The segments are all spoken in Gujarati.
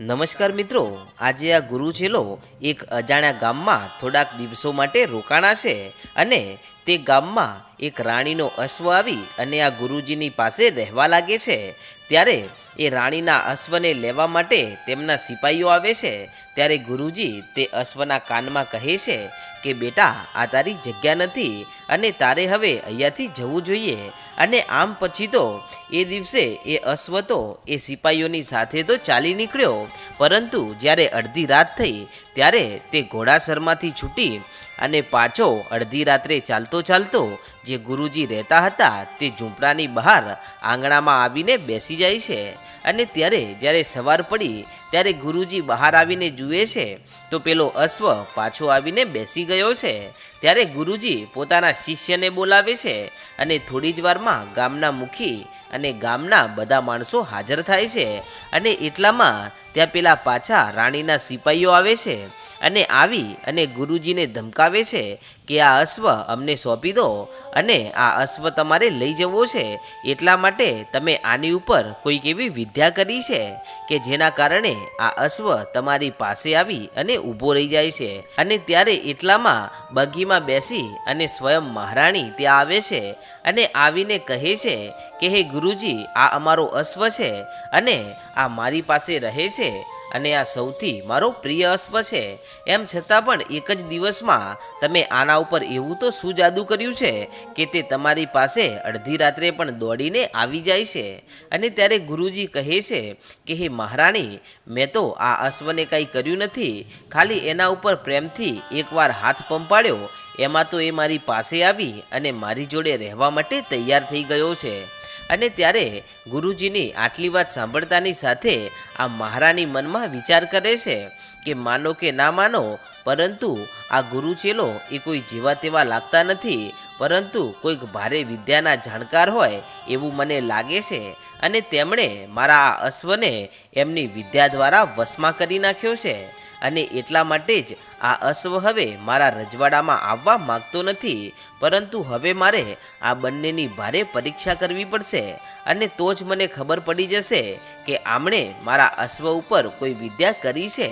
નમસ્કાર મિત્રો, આજે આ ગુરુ ચેલો એક અજાણ્યા ગામમાં થોડાક દિવસો માટે રોકાણા છે અને તે ગામમાં એક રાણીનો અશ્વ આવી અને આ ગુરુજીની પાસે રહેવા લાગે છે. ત્યારે એ રાણીના અશ્વને લેવા માટે તેમના સિપાહીઓ આવે છે. ત્યારે ગુરુજી તે અશ્વના કાનમાં કહે છે કે, બેટા, આ તારી જગ્યા નથી અને તારે હવે અહીંયાથી જવું જોઈએ. અને આમ પછી તો એ દિવસે એ અશ્વ તો એ સિપાહીઓની સાથે તો ચાલી નીકળ્યો. પરંતુ જ્યારે અડધી રાત થઈ, ત્યારે તે ઘોડાસરમાંથી છૂટી અને પાછો અડધી રાત્રે ચાલતો ચાલતો જે ગુરુજી રહેતા હતા તે ઝૂંપડાની બહાર આંગણામાં આવીને બેસી જાય છે. અને ત્યારે જ્યારે સવાર પડી, ત્યારે ગુરુજી બહાર આવીને જુએ છે, તો પેલો અશ્વ પાછો આવીને બેસી ગયો છે. ત્યારે ગુરુજી પોતાના શિષ્યને બોલાવે છે અને થોડી જ વારમાં ગામના મુખી અને ગામના બધા માણસો હાજર થાય છે. અને એટલામાં ત્યાં પેલા પાછા રાણીના સિપાહીઓ આવે છે. અને આવી અને ગુરુજીને ધમકાવે છે કે આ અશ્વ અમને સોંપી દો અને આ અશ્વ તમારે લઈ જવો છે. એટલા માટે તમે આની ઉપર કોઈક એવી વિદ્યા કરી છે કે જેના કારણે આ અશ્વ તમારી પાસે આવી અને ઊભો રહી જાય છે. અને ત્યારે એટલામાં બગીમાં બેસી અને સ્વયં મહારાણી ત્યાં આવે છે અને આવીને કહે છે કે, હે ગુરુજી, આ અમારો અશ્વ છે અને આ મારી પાસે રહે છે. અને આ સૌથી મારો પ્રિય અશ્વ છે. એમ છતાં પણ એક જ દિવસમાં તમે આના ઉપર એવું તો શું જાદુ કર્યું છે કે તે તમારી પાસે અડધી રાત્રે પણ દોડીને આવી જાય છે? અને ત્યારે ગુરુજી કહે છે કે, હે મહારાણી, મેં તો આ અશ્વને કાંઈ કર્યું નથી. ખાલી એના ઉપર પ્રેમથી એકવાર હાથ પંપાડ્યો. એમાં તો એ મારી પાસે આવી અને મારી જોડે રહેવા માટે તૈયાર થઈ ગયો છે. અને ત્યારે ગુરુજીની આટલી વાત સાંભળતાની સાથે આ મહારાની મનમાં વિચાર કરે છે કે માનો કે ના માનો, પરંતુ આ ગુરુ ચેલો એ કોઈ જેવા તેવા લાગતા નથી, પરંતુ કોઈક ભારે વિદ્યાના જાણકાર હોય એવું મને લાગે છે. અને તેમણે મારા આ અશ્વને એમની વિદ્યા દ્વારા વશમાં કરી નાખ્યો છે. અને એટલા માટે જ આ અશ્વ હવે મારા રજવાડામાં આવવા માંગતો નથી, પરંતુ હવે મારે આ બંનેની ભારે પરીક્ષા કરવી પડશે અને તો જ મને ખબર પડી જશે કે આમણે મારા અશ્વ ઉપર કોઈ વિદ્યા કરી છે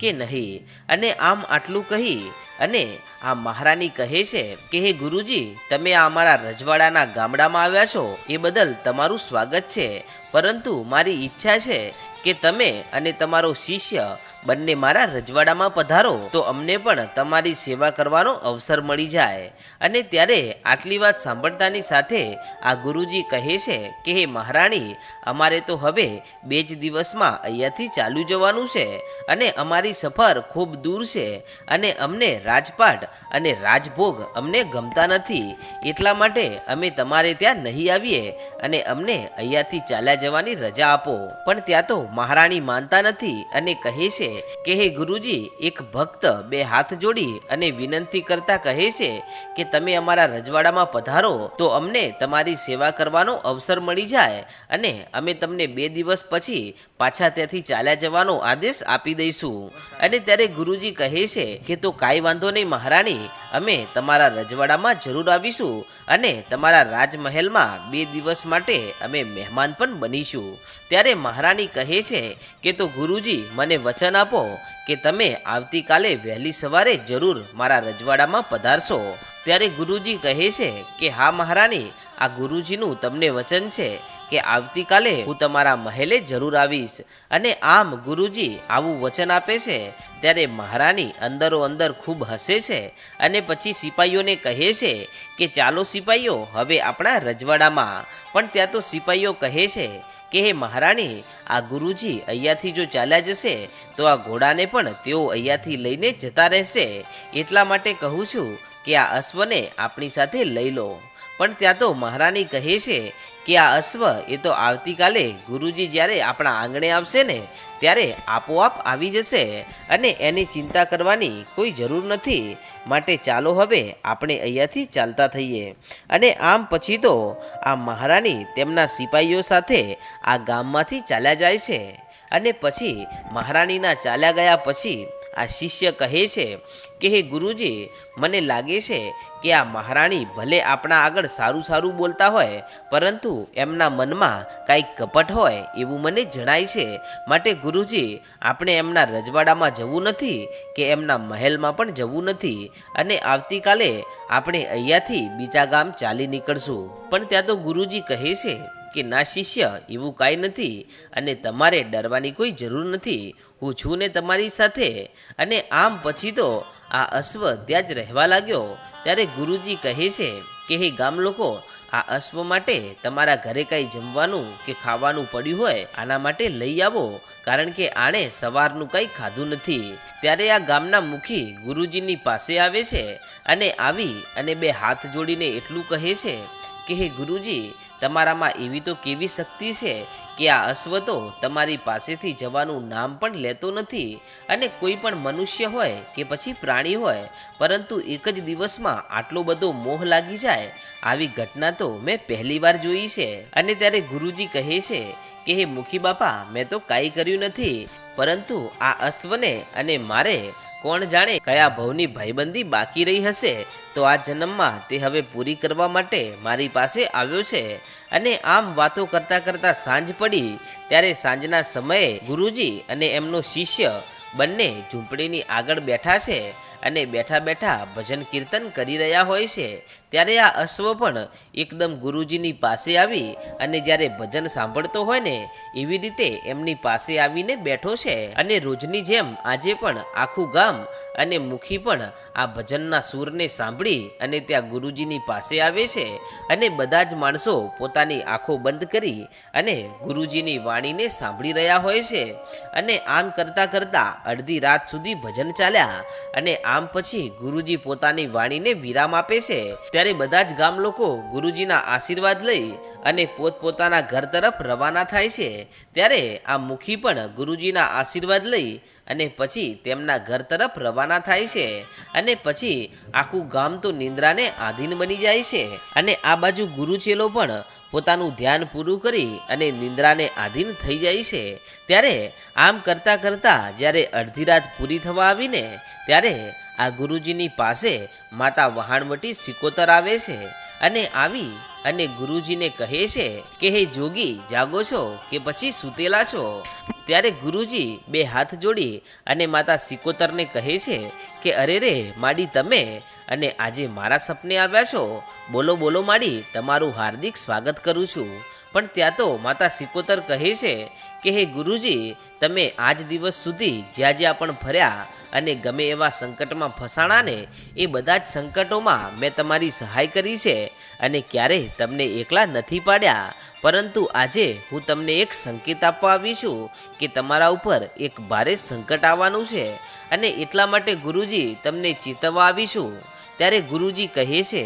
કે નહીં. અને આમ આટલું કહી અને આ મહારાણી કહે છે કે, હે ગુરુજી, તમે આ અમારા રજવાડાના ગામડામાં આવ્યા છો, એ બદલ તમારું સ્વાગત છે. પરંતુ મારી ઈચ્છા છે કે તમે અને તમારો શિષ્ય બંને મારા રજવાડામાં પધારો, તો અમને પણ તમારી સેવા કરવાનો અવસર મળી જાય. અને ત્યારે આટલી વાત સાંભળતાની સાથે આ ગુરુજી કહે છે કે, હે મહારાણી, અમારે તો હવે બે જ દિવસમાં અહીંયાથી ચાલુ જવાનું છે અને અમારી સફર ખૂબ દૂર છે અને અમને રાજપાટ અને રાજભોગ અમને ગમતા નથી. એટલા માટે અમે તમારે ત્યાં નહીં આવીએ અને અમને અહીંયાથી ચાલ્યા જવાની રજા આપો. પણ ત્યાં તો મહારાણી માનતા નથી અને કહે છે કે હે ગુરુજી, એક ભક્ત બે હાથ જોડી અને વિનંતી કરતા કહે છે કે તમે અમારા રજવાડામાં પધારો, તો અમને તમારી સેવા કરવાનો અવસર મળી જાય અને અમે તમને બે દિવસ પછી પાછા ત્યાંથી ચાલ્યા જવાનો આદેશ આપી દઈશું. અને ત્યારે ગુરુજી કહે છે કે તો કાંઈ વાંધો નહીં મહારાણી, અમે તમારા રજવાડામાં જરૂર આવીશું અને તમારા રાજમહેલમાં બે દિવસ માટે અમે મહેમાન પણ બનીશું. ત્યારે મહારાણી કહે છે કે તો ગુરુજી, મને વચન આપો કે તમે આવતીકાલે વહેલી સવારે જરૂર મારા રજવાડામાં પધારશો. ત્યારે ગુરુજી કહે છે કે, હા મહારાણી, આ ગુરુજીનું તમને વચન છે કે આવતીકાલે હું તમારા મહેલે જરૂર આવીશ. અને આમ ગુરુજી આવું વચન આપે છે, ત્યારે મહારાણી અંદરો અંદર ખૂબ હસે છે. અને પછી સિપાહીઓને કહે છે કે, ચાલો સિપાહીઓ હવે આપણા રજવાડામાં. પણ ત્યાં તો સિપાહીઓ કહે છે કે હે મહારાણી, આ ગુરુજી અહીંયાથી જો ચાલ્યા જશે, તો આ ઘોડાને પણ તેઓ અહીંયાથી લઈને જતા રહેશે. એટલા માટે કહું છું કે આ અશ્વને આપણી સાથે લઈ લો. પણ ત્યાં તો મહારાણી કહે છે કે આ અશ્વ એ તો આવતીકાલે ગુરુજી જ્યારે આપણા આંગણે આવશે ને, ત્યારે આપોઆપ આવી જશે અને એની ચિંતા કરવાની કોઈ જરૂર નથી. માટે ચાલો હવે આપણે અહીંયાથી ચાલતા થઈએ. અને આમ પછી તો આ મહારાણી તેમના સિપાહીઓ સાથે આ ગામમાંથી ચાલ્યા જાય છે. અને પછી મહારાણીના ચાલ્યા ગયા પછી આ શિષ્ય કહે છે કે, હે ગુરુજી, મને લાગે છે કે આ મહારાણી ભલે આપણા આગળ સારું સારું બોલતા હોય, પરંતુ એમના મનમાં કાંઈક કપટ હોય એવું મને જણાય છે. માટે ગુરુજી, આપણે એમના રજવાડામાં જવું નથી કે એમના મહેલમાં પણ જવું નથી અને આવતીકાલે આપણે અહીંયાથી બીજા ગામ ચાલી નીકળશું. પણ ત્યાં તો ગુરુજી કહે છે કે, ના શિષ્ય, એવું કાંઈ નથી અને તમારે ડરવાની કોઈ જરૂર નથી. હું છું ને તમારી સાથે. અને આમ પછી તો આ અશ્વ ત્યાં જ રહેવા લાગ્યો. ત્યારે ગુરુજી કહે છે કે, હે ગામ લોકો, આ અશ્વ માટે તમારા ઘરે કાંઈ જમવાનું કે ખાવાનું પડ્યું હોય, આના માટે લઈ આવો. કારણ કે આણે સવારનું કંઈ ખાધું નથી. ત્યારે આ ગામના મુખી ગુરુજીની પાસે આવે છે અને આવી અને બે હાથ જોડીને એટલું કહે છે કે હે ગુરુજી, તમારામાં એવી તો કેવી શક્તિ છે કે આ અશ્વ તો તમારી પાસેથી જવાનું નામ પણ લેતો નથી અને કોઈ પણ મનુષ્ય હોય કે પછી પ્રાણી હોય, પરંતુ એક જ દિવસમાં આટલો બધો મોહ લાગી જાય, આવી ઘટના તો મેં પહેલી વાર જોઈ છે. અને ત્યારે ગુરુજી કહે છે કે હે મુખી બાપા, મેં તો કાંઈ કર્યું નથી, પરંતુ આ અશ્વને અને મારે કોણ જાણે કયા ભવની ભાઈબંધી બાકી રહી હશે? તો આ જન્મમાં તે હવે પૂરી કરવા માટે મારી પાસે આવ્યો છે. અને આમ વાતો કરતા કરતા સાંજ પડી. ત્યારે સાંજના સમયે ગુરુજી અને એમનો શિષ્ય બંને ઝૂંપડીની આગળ બેઠા છે. અને બેઠા બેઠા ભજન કીર્તન કરી રહ્યા હોય છે, ત્યારે આ અશ્વ પણ એકદમ ગુરુજીની પાસે આવી અને જ્યારે ભજન સાંભળતો હોય ને, એવી રીતે એમની પાસે આવીને બેઠો છે. અને રોજની જેમ આજે પણ આખું ગામ અને મુખી પણ આ ભજનના સૂરને સાંભળી અને ત્યાં ગુરુજીની પાસે આવે છે અને બધા જ માણસો પોતાની આંખો બંધ કરી અને ગુરુજીની વાણીને સાંભળી રહ્યા હોય છે. અને આમ કરતાં કરતાં અડધી રાત સુધી ભજન ચાલ્યા અને આમ પછી ગુરુજી પોતાની વાણીને વિરામ આપે છે. ત્યારે બધા જ ગામ લોકો ગુરુજીના આશીર્વાદ લઈ અને પોતપોતાના ઘર તરફ રવાના થાય છે. ત્યારે આ મુખી પણ ગુરુજીના આશીર્વાદ લઈ અને પછી તેમના ઘર તરફ રવાના થાય છે અને પછી આખું ગામ તો નિંદ્રાને આધીન બની જાય છે. અને આ બાજુ ગુરુચેલો પણ પોતાનું ધ્યાન પૂરું કરી અને નિંદ્રાને આધીન થઈ જાય છે. ત્યારે આમ કરતાં કરતાં જ્યારે અડધી રાત પૂરી થવા આવીને, ત્યારે આ ગુરુજીની પાસે માતા વહાણવટી સિકોતર આવે છે. અને આવી અને ગુરુજીને કહે છે કે, હે જોગી, જાગો છો કે પછી સૂતેલા છો? ત્યારે ગુરુજી બે હાથ જોડી અને માતા સિકોતરને કહે છે કે, અરે રે, માડી તમે અને આજે મારા સપને આવ્યા છો. બોલો બોલો માડી, તમારું હાર્દિક સ્વાગત કરું છું. પણ ત્યાં તો માતા સિકોતર કહે છે કે હે ગુરુજી, તમે આજ દિવસ સુધી જ્યાં જ્યાં પણ ફર્યા અને ગમે એવા સંકટમાં ફસાણાને, એ બધા જ સંકટોમાં મેં તમારી સહાય કરી છે અને ક્યારેય તમને એકલા નથી પાડ્યા. પરંતુ આજે હું તમને એક સંકેત આપવા આવી છું કે તમારા ઉપર એક ભારે સંકટ આવવાનું છે અને એટલા માટે ગુરુજી, તમને ચેતવવા આવીશું ત્યારે ગુરુજી કહે છે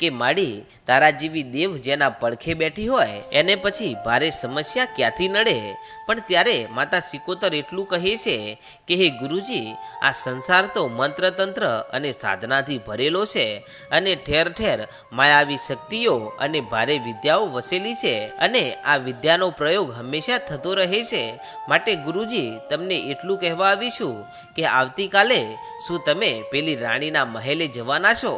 કે માડી, તારા જેવી દેવ જેના પડખે બેઠી હોય, એને પછી ભારે સમસ્યા ક્યાંથી નડે? પણ ત્યારે માતા સિકોતર એટલું કહે છે કે, હે ગુરુજી, આ સંસાર તો મંત્રતંત્ર અને સાધનાથી ભરેલો છે અને ઠેર ઠેર માયાવી શક્તિઓ અને ભારે વિદ્યાઓ વસેલી છે અને આ વિદ્યાનો પ્રયોગ હંમેશા થતો રહે છે. માટે ગુરુજી, તમને એટલું કહેવા આવીશું કે, આવતીકાલે શું તમે પેલી રાણીના મહેલે જવાના છો?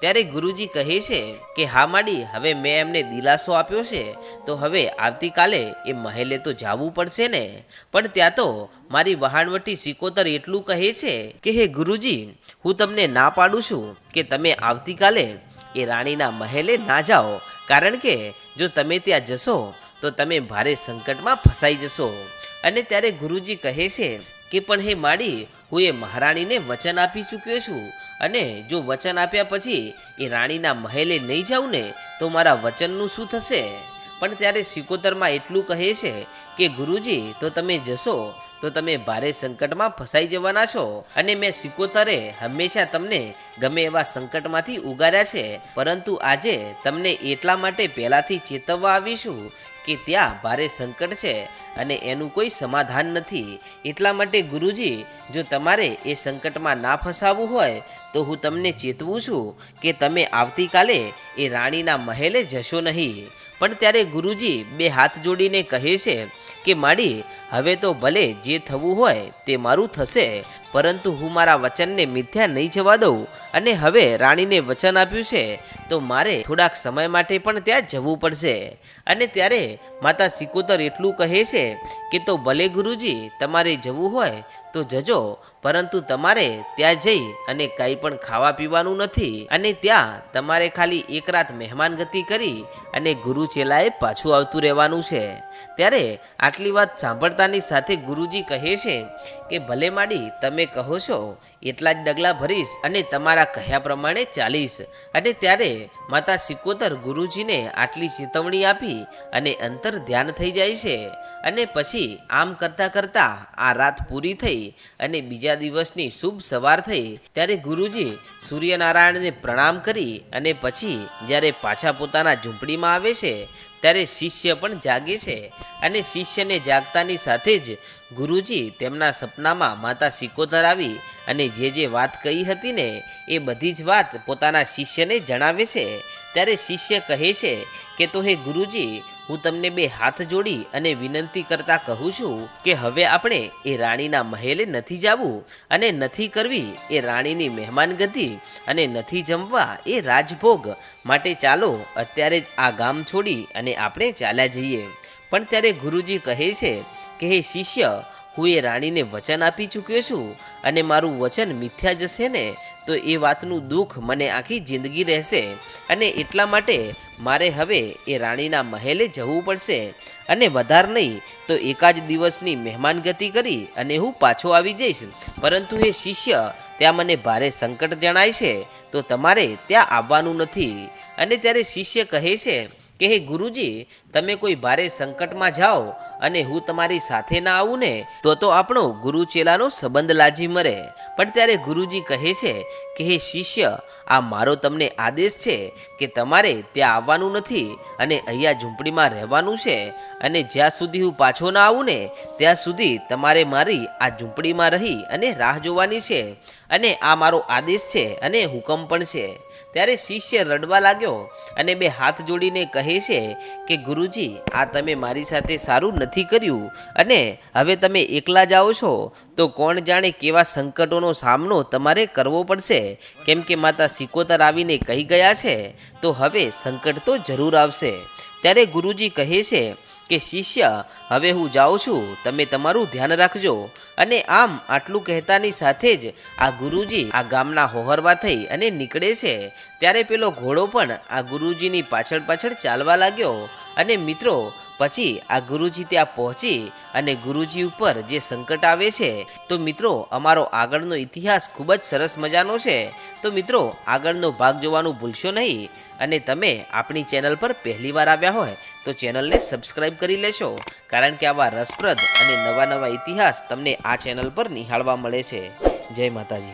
ત્યારે ગુરુજી કહે છે કે, હા માડી, હવે મેં એમને દિલાસો આપ્યો છે, તો હવે આવતીકાલે એ મહેલે તો જવું પડશે ને. પણ ત્યાં તો મારી વહાણવટી સિકોતર એટલું કહે છે કે, હે ગુરુજી, હું તમને ના પાડું છું કે તમે આવતીકાલે એ રાણીના મહેલે ના જાઓ. કારણ કે જો તમે ત્યાં જશો, તો તમે ભારે સંકટમાં ફસાઈ જશો. અને ત્યારે ગુરુજી કહે છે કે, પણ હે માડી, હું એ મહારાણીને વચન આપી ચૂક્યો છું. અને જો વચન આપ્યા પછી એ રાણીના મહેલે નહીં જાઉં ને તો મારા વચનનું શું થશે? પણ ત્યારે સિકોતરમાં એટલું કહે છે કે, ગુરુજી, તો તમે જશો, તો તમે ભારે સંકટમાં ફસાઈ જવાના છો. અને મેં સિકોતરે હંમેશા તમને ગમે એવા સંકટમાંથી ઉગાર્યા છે. પરંતુ આજે તમને એટલા માટે પહેલાંથી ચેતવવા આવીશું કે ત્યાં ભારે સંકટ છે અને એનું કોઈ સમાધાન નથી. એટલા માટે ગુરુજી, જો તમારે એ સંકટમાં ના ફસાવવું હોય, તો હું તમને ચેતવું છું કે તમે આવતીકાલે એ રાણીના મહેલે જશો નહીં. પણ ત્યારે ગુરુજી બે હાથ જોડીને કહે છે કે, માડી હવે તો ભલે જે થવું હોય તે મારું થશે, પરંતુ હું મારા વચનને મિથ્યા નહીં જવા દઉં અને હવે રાણીને વચન આપ્યું છે, તો મારે થોડાક સમય માટે પણ ત્યાં જવું પડશે. અને ત્યારે માતા સિકોતર એટલું કહે છે કે તો ભલે ગુરુજી, તમારે જવું હોય તો જજો, પરંતુ તમારે ત્યાં જઈ અને કંઈ પણ ખાવા પીવાનું નથી અને ત્યાં તમારે ખાલી એક રાત મહેમાન ગતિ કરી અને ગુરુ ચેલાએ પાછું આવતું રહેવાનું છે. ત્યારે આટલી વાત સાંભળતાની સાથે ગુરુજી કહે છે કે, ભલે માડી, તમે કહો છો, એટલા જ ડગલા ભરીશ અને તમારા કહ્યા પ્રમાણે ચાલીશ. અને ત્યારે માતા સિકોતર ગુરુજીને આટલી ચેતવણી આપી અને અંતર ધ્યાન થઈ જાય છે. અને પછી આમ કરતાં કરતાં આ રાત પૂરી થઈ અને બીજા દિવસની શુભ સવાર થઈ, ત્યારે ગુરુજી સૂર્યનારાયણને પ્રણામ કરી અને પછી જ્યારે પાછા પોતાના ઝૂંપડીમાં આવે છે, ત્યારે શિષ્ય પણ જાગે છે અને શિષ્યને જાગતાની સાથે જ ગુરુજી તેમના સપનામાં માતા સિકોતર આવી અને જે જે વાત કહી હતી ને, એ બધી જ વાત પોતાના શિષ્યને જણાવે છે. ત્યારે શિષ્ય કહે છે કે, તો હે ગુરુજી, હું તમને બે હાથ જોડી અને વિનંતી કરતા કહું છું કે, હવે આપણે એ રાણીના મહેલે નથી જવું અને નથી કરવી એ રાણીની મહેમાનગતિ અને નથી જમવા એ રાજભોગ. માટે ચાલો, અત્યારે જ આ ગામ છોડી અને આપણે ચાલ્યા જઈએ. પણ ત્યારે ગુરુજી કહે છે કે હે શિષ્ય, હું એ રાણીને વચન આપી ચૂક્યો છું અને મારું વચન મિથ્યા જશે ને, તો એ વાતનું દુઃખ મને આખી જિંદગી રહેશે અને એટલા માટે મારે હવે એ રાણીના મહેલે જવું પડશે અને વધારે નહીં, તો એકાદ દિવસની મહેમાનગતિ કરી અને હું પાછો આવી જઈશ. પરંતુ એ શિષ્ય, ત્યાં મને ભારે સંકટ જણાય છે, તો તમારે ત્યાં આવવાનું નથી. અને ત્યારે શિષ્ય કહે છે કે, હે ગુરુજી, તમે કોઈ ભારે સંકટમાં જાઓ અને હું તમારી સાથે ના આવું ને, તો તો આપણો ગુરુ ચેલાનો સંબંધ લાજી મરે. પણ ત્યારે ગુરુજી કહે છે કે, હે શિષ્ય, આ મારો તમને આદેશ છે કે તમારે ત્યાં આવવાનું નથી અને અહીંયા ઝૂંપડીમાં રહેવાનું છે અને જ્યાં સુધી હું પાછો ના આવું ને, ત્યાં સુધી તમારે મારી આ ઝૂંપડીમાં રહી અને રાહ જોવાની છે અને આ મારો આદેશ છે અને હુકમ પણ છે. ત્યારે શિષ્ય રડવા લાગ્યો અને બે હાથ જોડીને કહે છે કે, ગુરુજી, આ તમે મારી સાથે સારું નથી કર્યું? અને હવે તમે એકલા જાઓ છો, તો કોણ જાણે કેવા સંકટોનો સામનો તમારે કરવો પડશે? કેમ કે માતા સિકોતર આવીને કહી ગયા છે, તો હવે સંકટ તો જરૂર આવશે. ત્યારે ગુરુજી કહે છે કે, શિષ્ય, હવે હું જાઉં છું, તમે તમારું ધ્યાન રાખજો. અને આમ આટલું કહેતાની સાથે જ આ ગુરુજી આ ગામના હોહરવા થઈ અને નીકળે છે. ત્યારે પેલો ઘોડો પણ આ ગુરુજીની પાછળ પાછળ ચાલવા લાગ્યો અને મિત્રો, પછી આ ગુરુજી ત્યાં પહોંચી અને ગુરુજી ઉપર જે સંકટ આવે છે, તો મિત્રો, અમારો આગળનો ઇતિહાસ ખૂબ જ સરસ મજાનો છે. તો મિત્રો, આગળનો ભાગ જોવાનું ભૂલશો નહીં અને તમે આપણી ચેનલ પર પહેલીવાર આવ્યા હોય, તો ચેનલને સબસ્ક્રાઇબ કરી લેશો, કારણ કે આવા રસપ્રદ અને નવા નવા ઇતિહાસ તમને આ ચેનલ પર નિહાળવા મળે છે. જય માતાજી.